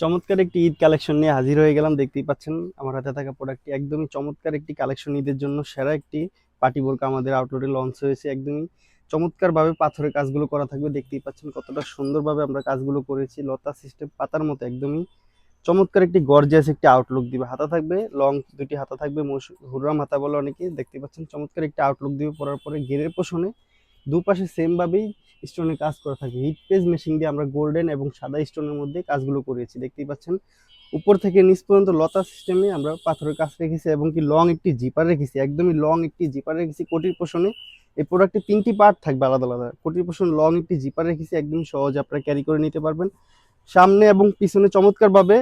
চমৎকার একটি ঈদ কালেকশন নিয়ে হাজির হয়ে গেলাম। দেখতেই পাচ্ছেন, আমার হাতে থাকা প্রোডাক্টটি একদমই চমৎকার একটি কালেকশন ঈদের জন্য সেরা একটি পার্টি বোরকা আমাদের আউটলেটে লঞ্চ হয়েছে একদমই চমৎকারভাবে পাথরের কাজগুলো করা থাকবে। দেখতেই পাচ্ছেন কতটা সুন্দরভাবে আমরা কাজগুলো করেছি। লতা সিস্টেম পাতার মতো একদমই চমৎকার একটি গর্জিয়াস একটি আউটলুক দিবে। হাতা থাকবে লং দুটি হাতা থাকবে হুররাম হাতা বলে অনেকে দেখতে পাচ্ছেন। চমৎকার একটি আউটলুক দিবে পরার পরে গেরের পোষণে দুপাশে সেম স্টোনের কাজ করা থাকে। হিট পেজ মেশিন দিয়ে আমরা গোল্ডেন এবং সাদা স্টোনের মধ্যে কাজগুলো করেছি দেখতেই পাচ্ছেন। উপর থেকে নিচ পর্যন্ত লতা সিস্টেমে আমরা পাথরের কাজ রেখেছি এবং কি লং একটি জিপার রেখেছি, একদমই লং একটি জিপার রেখেছি কোটির পোষণে। এই প্রোডাক্টে তিনটি পার্ট থাকবে আলাদা আলাদা। কোটির পোষণ লং একটি জিপার রেখেছি একদম সহজ, আপনারা ক্যারি করে নিতে পারবেন। সামনে এবং পিছনে চমৎকারভাবে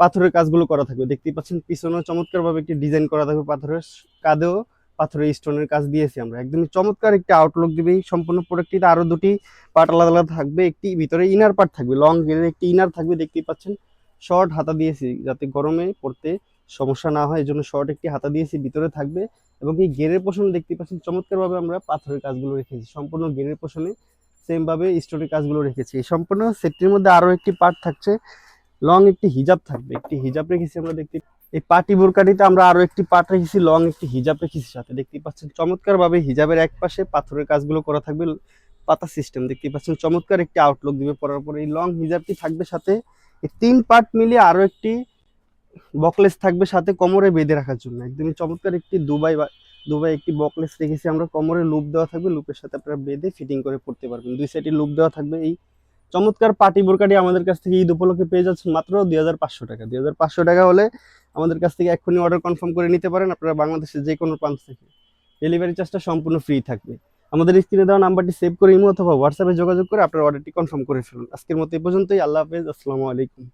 পাথরের কাজগুলো করা থাকবে, দেখতেই পাচ্ছেন। পিছনেও চমৎকারভাবে একটি ডিজাইন করা থাকবে পাথরের। কাঁধেও পাথরের স্টোনের কাজ দিয়েছি আমরা। একদমই চমৎকার একটি আউটলুক দিবে। সম্পূর্ণ প্রোডাক্টটিতে আরও দুটি পার্ট আলাদা আলাদা থাকবে। একটি ভিতরে ইনার পার্ট থাকবে লং গেরের একটি ইনার থাকবে, দেখতেই পাচ্ছেন। শর্ট হাতা দিয়েছি যাতে গরমে পড়তে সমস্যা না হয় এই জন্য শর্ট একটি হাতা দিয়েছি, ভিতরে থাকবে। এবং এই গেরের পোষণ দেখতে পাচ্ছেন, চমৎকারভাবে আমরা পাথরের কাজগুলো রেখেছি। সম্পূর্ণ গেরের পোষণে সেম ভাবে স্টোনের কাজগুলো রেখেছি। এই সম্পূর্ণ সেটটির মধ্যে আরও একটি পার্ট থাকছে। লং একটি হিজাব থাকবে। একটি হিজাব রেখেছি আমরা, দেখতে এই পাটি বোরকাটিতে আমরা আরও একটি পাট রেখেছি, লং একটি হিজাব রেখেছি সাথে। দেখতেই পাচ্ছেন চমৎকার ভাবে হিজাবের এক পাশে পাথরের কাজগুলো করা থাকবে, পাতা সিস্টেম দেখতেই পাচ্ছেন চমৎকার একটি আউটলুক দিবে পরার পরে। এই লং হিজাবটি থাকবে সাথে এই তিন পার্ট মিলিয়ে আরও একটি বকলেস থাকবে সাথে কোমরে বেঁধে রাখার জন্য। একদমই চমৎকার একটি দুবাই দুবাই একটি বকলেস রেখেছি আমরা। কোমরে লুপ দেওয়া থাকবে, লুপের সাথে আপনারা বেঁধে ফিটিং করে পড়তে পারবেন। দুই সাইডে লুপ দেওয়া থাকবে। এই চমৎকার পাটি বোরকাটি আমাদের কাছ থেকে ঈদ উপলক্ষে পেয়ে যাচ্ছেন মাত্র দুই হাজার পাঁচশো টাকা। দুই হাজার পাঁচশো টাকা হলে আমাদের কাছ থেকে এক্ষুনি অর্ডার কনফার্ম করে নিতে পারেন। আপনারা বাংলাদেশের যে কোনো প্রান্ত থেকে ডেলিভারি চার্জটা সম্পূর্ণ ফ্রি থাকবে। আমাদের স্ক্রিনে দেওয়া নাম্বারটি সেভ করে ইমো অথবা হোয়াটসঅ্যাপে যোগাযোগ করে আপনার অর্ডারটি কনফার্ম করে ফেলুন। আজকের মতো এই পর্যন্তই। আল্লাহ হাফেজ। আসসালামু আলাইকুম।